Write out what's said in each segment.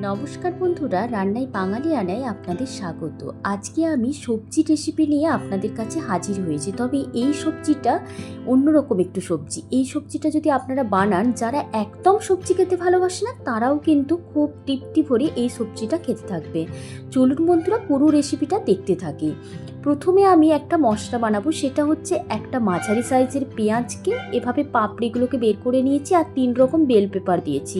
নমস্কার বন্ধুরা, রান্নায় বাঙালি আনায় আপনাদের স্বাগত। আজকে আমি সবজি রেসিপি নিয়ে আপনাদের কাছে হাজির হয়েছি। তবে এই সবজিটা অন্যরকম একটু সবজি। এই সবজিটা যদি আপনারা বানান, যারা একদম সবজি খেতে ভালোবাসে না, তারাও কিন্তু খুব তৃপ্তি ভরে এই সবজিটা খেতে থাকবে। চলুন বন্ধুরা, পুরো রেসিপিটা দেখতে থাকি। প্রথমে আমি একটা মশলা বানাবো, সেটা হচ্ছে একটা মাঝারি সাইজের পেঁয়াজকে এভাবে পাপড়িগুলোকে বের করে নিয়েছি আর তিন রকম বেল পেপার দিয়েছি।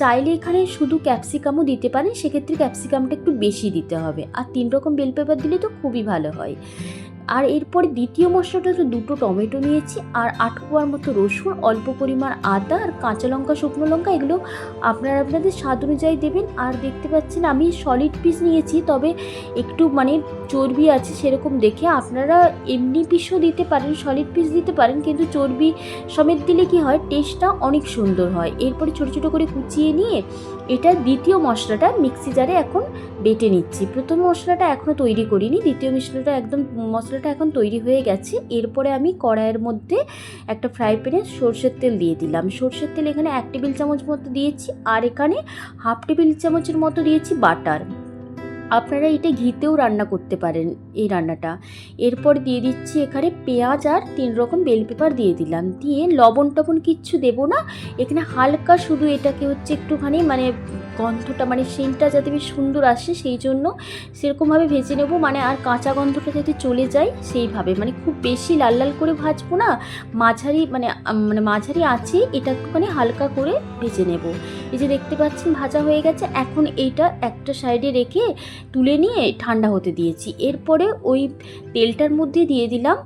চাইলে এখানে শুধু ক্যাপসিকামও দিতে পারেন, সেক্ষেত্রে ক্যাপসিকামটা একটু বেশি দিতে হবে। আর তিন রকম বেল পেপার দিলে তো খুবই ভালো হয়। আর এরপরে দ্বিতীয় মশলাটা হচ্ছে দুটো টমেটো নিয়েছি আর আট কোয়ার মতো রসুন, অল্প পরিমাণ আদা আর কাঁচা লঙ্কা, শুকনো লঙ্কা, এগুলো আপনারা আপনাদের স্বাদ অনুযায়ী দেবেন। আর দেখতে পাচ্ছেন আমি সলিড পিস নিয়েছি, তবে একটু মানে চর্বি আছে সেরকম দেখে। আপনারা এমনি পিসও দিতে পারেন সলিড পিস দিতে পারেন, কিন্তু চর্বি সমেত দিলে কি হয় টেস্টটা অনেক সুন্দর হয়। এরপরে ছোটো ছোটো করে কুচিয়ে নিয়ে এটা দ্বিতীয় মশলাটা মিক্সি জারে এখন বেটে নিচ্ছি। প্রথম মশলাটা এখনও তৈরি করিনি, দ্বিতীয় মশলাটা একদম, মশলাটা এখন তৈরি হয়ে গেছে। এরপরে আমি কড়াইয়ের মধ্যে একটা ফ্রাই প্যানে সর্ষের তেল দিয়ে দিলাম। সর্ষের তেল এখানে এক টেবিল চামচ মতো দিয়েছি আর এখানে হাফ টেবিল চামচের মতো দিয়েছি বাটার। আপনারা এটা ঘিতেও রান্না করতে পারেন এই রান্নাটা। এরপর দিয়ে দিচ্ছি এখানে পেঁয়াজ আর তিন রকম বেল পেপার দিয়ে দিলাম। দিয়ে লবণ টবণ কিচ্ছু দেবো না। এখানে হালকা শুধু এটাকে হচ্ছে একটুখানি মানে গন্ধটা মানে সেন্টটা যাতে বেশ সুন্দর আসে, সেই জন্য সেরকমভাবে ভেজে নেব। মানে আর কাঁচা গন্ধটা যাতে চলে যায়, সেইভাবে। মানে খুব বেশি লাল লাল করে ভাজবো না, মাঝারি মানে মানে মাঝারি আছে এটা একটুখানি হালকা করে ভেজে নেব। এই যে দেখতে পাচ্ছেন, ভাজা হয়ে গেছে। এখন এইটা একটা সাইডে রেখে তুলে নিয়ে ঠান্ডা হতে দিয়েছি। এরপরে ওই তেলটার মধ্যে দিয়ে দিলাম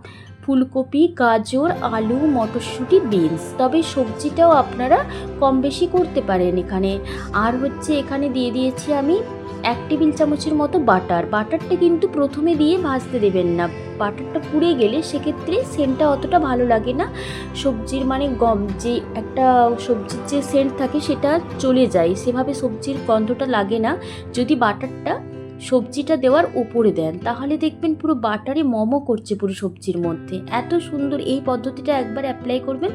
ফুলকপি, গাজর, আলু, মটরশুঁটি, বিনস। তবে সবজিটাও আপনারা কম বেশি করতে পারেন এখানে। আর হচ্ছে এখানে দিয়ে দিয়েছি আমি এক টেবিল চামচের মতো বাটার। বাটারটা কিন্তু প্রথমে দিয়ে ভাজতে দেবেন না। বাটারটা পুড়ে গেলে সেক্ষেত্রে সেন্টটা অতটা ভালো লাগে না। সবজির মানে গম যে একটা সবজির যে সেন্ট থাকে সেটা চলে যায়। সেভাবে সবজির গন্ধটা লাগে না। যদি বাটারটা সবজিটা দেওয়ার উপরে দেন। তাহলে দেখবেন পুরো বাটারে মমো করছে পুরো সবজির মধ্যে। এত সুন্দর এই পদ্ধতিটা একবার অ্যাপ্লাই করবেন,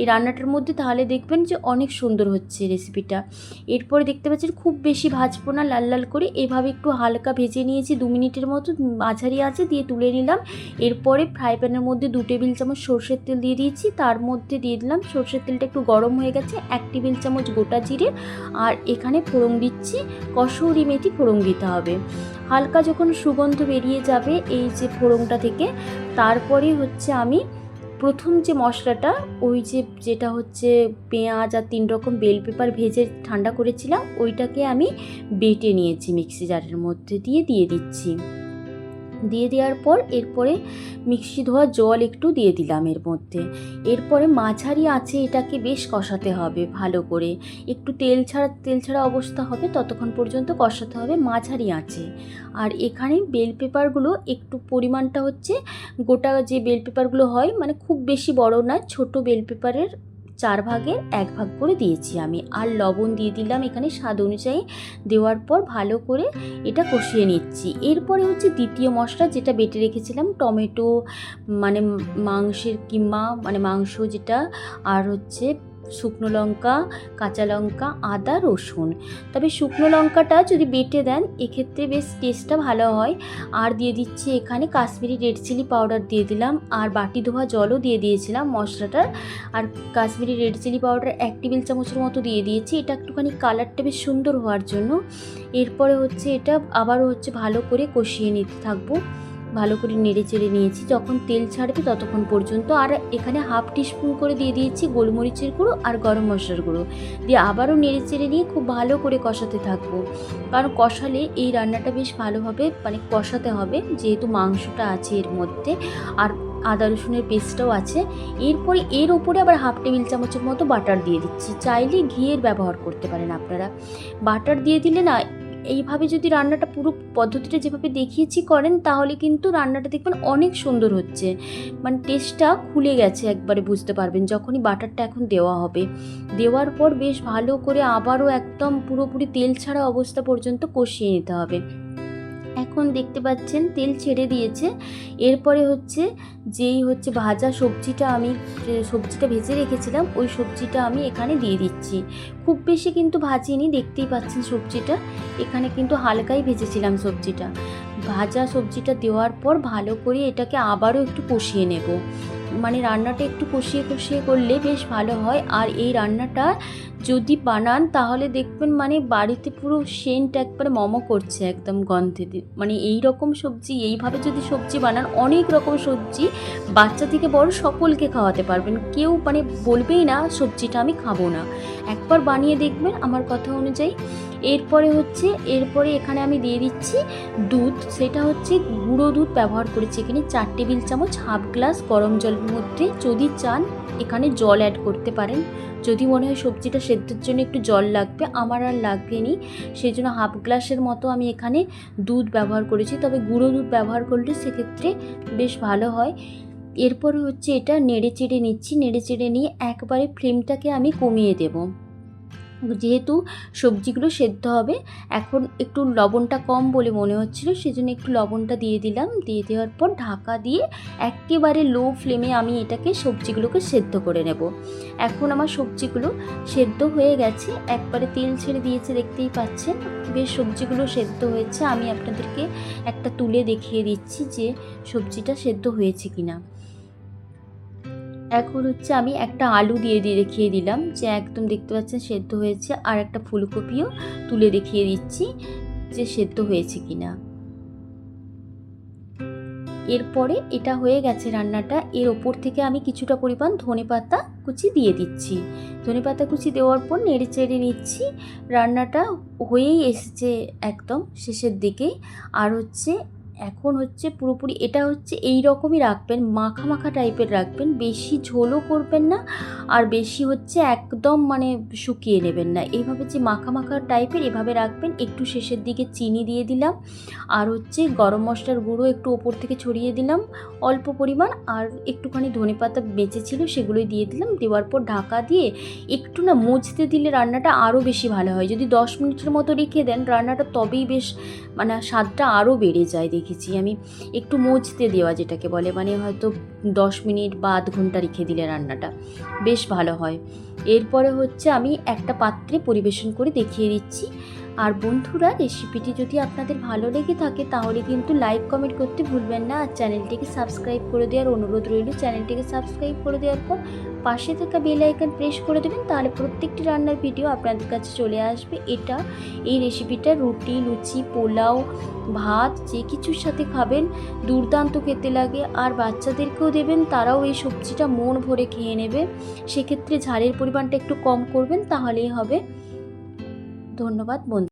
এই রান্নাটার মধ্যে তাহলে দেখবেন যে অনেক সুন্দর হচ্ছে রেসিপিটা এরপরে দেখতে পাচ্ছেন খুব বেশি ভাজবো না, লাল লাল করে। এভাবে একটু হালকা ভেজে নিয়েছি, দু মিনিটের মতো মাঝারি আছে দিয়ে তুলে নিলাম। এরপরে ফ্রাই প্যানের মধ্যে দু টেবিল চামচ সর্ষের তেল দিয়ে দিয়েছি। তার মধ্যে দিয়ে দিলাম, সর্ষের তেলটা একটু গরম হয়ে গেছে, এক টেবিল চামচ গোটা জিরে। আর এখানে ফোড়ন দিচ্ছি, কসৌরি মেথি ফোড়ন দিতে হবে। হালকা যখন সুগন্ধ বেরিয়ে যাবে এই যে ফোড়নটা থেকে, তারপরে হচ্ছে আমি প্রথম যে মশলাটা, ওই যে যেটা হচ্ছে পেঁয়াজ আর তিন রকম বেল পেপার ভেজে ঠান্ডা করেছিলাম, ওইটাকে আমি বেটে নিয়েছি মিক্সি জারের মধ্যে দিয়ে দিয়ে দিচ্ছি। দিয়ে দেওয়ার পর এরপরে মিক্সি ধোয়া জল একটু দিয়ে দিলাম এর মধ্যে। এরপরে মাঝারি আছে এটাকে বেশ কষাতে হবে ভালো করে। একটু তেল ছাড়া তেল ছাড়া অবস্থা হবে, ততক্ষণ পর্যন্ত কষাতে হবে মাঝারি আছে আর এখানে বেল পেপারগুলো একটু পরিমাণটা হচ্ছে গোটা যে বেল পেপারগুলো হয় মানে খুব বেশি বড় না ছোট বেল পেপারের চার ভাগের এক ভাগ করে দিয়েছি আমি। আর লবণ দিয়ে দিলাম এখানে স্বাদ অনুযায়ী। দেওয়ার পর ভালো করে এটা কষিয়ে নিচ্ছি। এরপরে হচ্ছে দ্বিতীয় মশলা যেটা বেটে রেখেছিলাম, টমেটো মানে মাংসের কিমা মানে মাংস যেটা, আর হচ্ছে শুকনো লঙ্কা, কাঁচা লঙ্কা, আদা, রসুন। তবে শুকনো লঙ্কাটা যদি বেটে দেন, এক্ষেত্রে বেশ টেস্টটা ভালো হয়। আর দিয়ে দিচ্ছি এখানে কাশ্মীরি রেড চিলি পাউডার দিয়ে দিলাম। আর বাটি ধোয়া জলও দিয়ে দিয়েছিলাম মশলাটার। আর কাশ্মীরি রেড চিলি পাউডার এক টেবিল চামচের মতো দিয়ে দিয়েছি। এটা একটুখানি কালারটা বেশ সুন্দর হওয়ার জন্য। এরপরে হচ্ছে এটা আবারও হচ্ছে ভালো করে কষিয়ে নিতে থাকব। ভালো করে নেড়ে চেড়ে নিয়েছি। যখন তেল ছাড়বে ততক্ষণ পর্যন্ত আর এখানে হাফ টিস্পুন করে দিয়ে দিয়েছি গোলমরিচের গুঁড়ো আর গরম মশলার গুঁড়ো। দিয়ে আবারও নেড়ে চেড়ে নিয়ে খুব ভালো করে কষাতে থাকব। কারণ কষালে এই রান্নাটা বেশ ভালোভাবে মানে কষাতে হবে, যেহেতু মাংসটা আছে এর মধ্যে আর আদা রসুনের পেস্টটাও আছে। এরপরে এর ওপরে আবার হাফ টেবিল চামচের মতো বাটার দিয়ে দিচ্ছি। চাইলে ঘিয়ের ব্যবহার করতে পারেন আপনারা। বাটার দিয়ে দিলে না এইভাবে যদি রান্নাটা পুরো পদ্ধতিটা যেভাবে দেখিয়েছি করেন, তাহলে কিন্তু রান্নাটা দেখবেন অনেক সুন্দর হচ্ছে। মানে টেস্টটা খুলে গেছে একবারে, বুঝতে পারবেন, যখনই বাটারটা এখন দেওয়া হবে। দেওয়ার পর বেশ ভালো করে আবারও একদম পুরোপুরি তেল ছাড়া অবস্থা পর্যন্ত কষিয়ে নিতে হবে। এখন দেখতে পাচ্ছেন তেল ছেড়ে দিয়েছে। এরপরে হচ্ছে যেই হচ্ছে ভাজা সবজিটা আমি সবজিটা ভেজে রেখেছিলাম, ওই সবজিটা আমি এখানে দিয়ে দিচ্ছি। খুব বেশি কিন্তু ভাজিনি, দেখতেই পাচ্ছেন সবজিটা। এখানে কিন্তু হালকাই ভেজেছিলাম সবজিটা। ভাজা সবজিটা দেওয়ার পর ভালো করে এটাকে আবারও একটু কষিয়ে নেব। মানে রান্নাটা একটু কষিয়ে কষিয়ে করলে বেশ ভালো হয়। আর এই রান্নাটা যদি বানান, তাহলে দেখবেন মানে বাড়িতে পুরো সেন্ট একবারে মমো করছে একদম গন্ধে। মানে এই রকম সবজি, এইভাবে যদি সবজি বানান, অনেক রকম সবজি বাচ্চা থেকে বড় সকলকে খাওয়াতে পারবেন। কেউ মানে বলবেই না, সবজিটা আমি খাব না। একবার বানিয়ে দেখবেন। আমার কথা অনুযায়ী এরপরে হচ্ছে, এরপরে এখানে আমি দিয়ে দিচ্ছি দুধ। সেটা হচ্ছে গুঁড়ো দুধ ব্যবহার করেছি এখানে চার টেবিল চামচ, হাফ গ্লাস গরম জলের মধ্যে। যদি চান, এখানে জল অ্যাড করতে পারেন। যদি মনে হয় সবজিটা সেদ্ধের জন্য একটু জল লাগবে, আমার আর লাগেনি। সেই জন্য হাফ গ্লাসের মতো আমি এখানে দুধ ব্যবহার করেছি। তবে গুঁড়ো দুধ ব্যবহার করলে সেক্ষেত্রে বেশ ভালো হয়। এরপরে হচ্ছে এটা নেড়ে চেড়ে নিচ্ছি। নেড়ে চেড়ে নিয়ে একবারে ফ্লেমটাকে আমি কমিয়ে দেবো। যেহেতু সবজিগুলো সেদ্ধ হবে, এখন একটু লবণটা কম বলে মনে হচ্ছিল, সেজন্য একটু লবণটা দিয়ে দিলাম। দিয়ে দেওয়ার পর ঢাকা দিয়ে একেবারে লো ফ্লেমে আমি এটাকে সবজিগুলোকে সেদ্ধ করে নেব। এখন আমার সবজিগুলো সেদ্ধ হয়ে গেছে। একবারে তেল ছেড়ে দিয়েছে, দেখতেই পাচ্ছেন। বেশ সবজিগুলো সেদ্ধ হয়েছে। আমি আপনাদেরকে একটা তুলে দেখিয়ে দিচ্ছি যে সবজিটা সেদ্ধ হয়েছে কিনা। এখন হচ্ছে আমি একটা আলু দিয়ে দিয়ে দেখিয়ে দিলাম যে একদম দেখতে পাচ্ছেন সেদ্ধ হয়েছে আর একটা ফুলকপিও তুলে দেখিয়ে দিচ্ছি যে সেদ্ধ হয়েছে কিনা। এরপরে এটা হয়ে গেছে রান্নাটা, এর ওপর থেকে আমি কিছুটা পরিমাণ ধনেপাতা কুচি দিয়ে দিচ্ছি। ধনেপাতা কুচি দেওয়ার পর নেড়ে চেড়ে নিচ্ছি, রান্নাটা হয়েই এসেছে একদম শেষের দিকে। আর হচ্ছে এখন হচ্ছে পুরোপুরি এটা হচ্ছে এই রকমই রাখবেন, মাখা মাখা টাইপের রাখবেন, বেশি ঝোলও করবেন না আর বেশি হচ্ছে একদম মানে শুকিয়ে নেবেন না। এইভাবে যে মাখা মাখা টাইপের এভাবে রাখবেন, একটু শেষের দিকে চিনি দিয়ে দিলাম আর হচ্ছে গরম মশলার গুঁড়ো একটু ওপর থেকে ছড়িয়ে দিলাম অল্প পরিমাণ আর একটুখানি ধনেপাতা বেঁচে ছিল সেগুলোই দিয়ে দিলাম। দেওয়ার পর ঢাকা দিয়ে একটু না মুছতে দিলে রান্নাটা আরও বেশি ভালো হয়। যদি দশ মিনিটের মতো রেখে দেন, রান্নাটা তবেই বেশ মানে স্বাদটা আরও বেড়ে যায় দেখেছি আমি একটু মোচতে দেওয়া যেটাকে বলে মানে হয়তো দশ মিনিট বা আধ ঘণ্টা রেখে দিলে রান্নাটা। বেশ ভালো হয়। এরপরে হচ্ছে আমি একটা পাত্রে পরিবেশন করে দেখিয়ে দিচ্ছি। আর বন্ধুরা রেসিপিটি যদি আপনাদের ভালো লেগে থাকে, তাহলে কিন্তু লাইক কমেন্ট করতে ভুলবেন না। আর চ্যানেলটিকে সাবস্ক্রাইব করে দেওয়ার অনুরোধ রইল। চ্যানেলটিকে সাবস্ক্রাইব করে দেওয়ার পর পাশে থাকা বেল আইকন প্রেস করে দেবেন, তাহলে প্রত্যেকটি রান্নার ভিডিও আপনাদের কাছে চলে আসবে। এটা, এই রেসিপিটা রুটি, লুচি, পোলাও, ভাত, যে কিছুর সাথে খাবেন, দুর্দান্ত খেতে লাগে। আর বাচ্চাদেরকেও দেবেন, তারাও এই সবজিটা মন ভরে খেয়ে নেবে। সেক্ষেত্রে ঝালের পরিমাণটা একটু কম করবেন, তাহলেই হবে। ধন্যবাদ বন্ধু।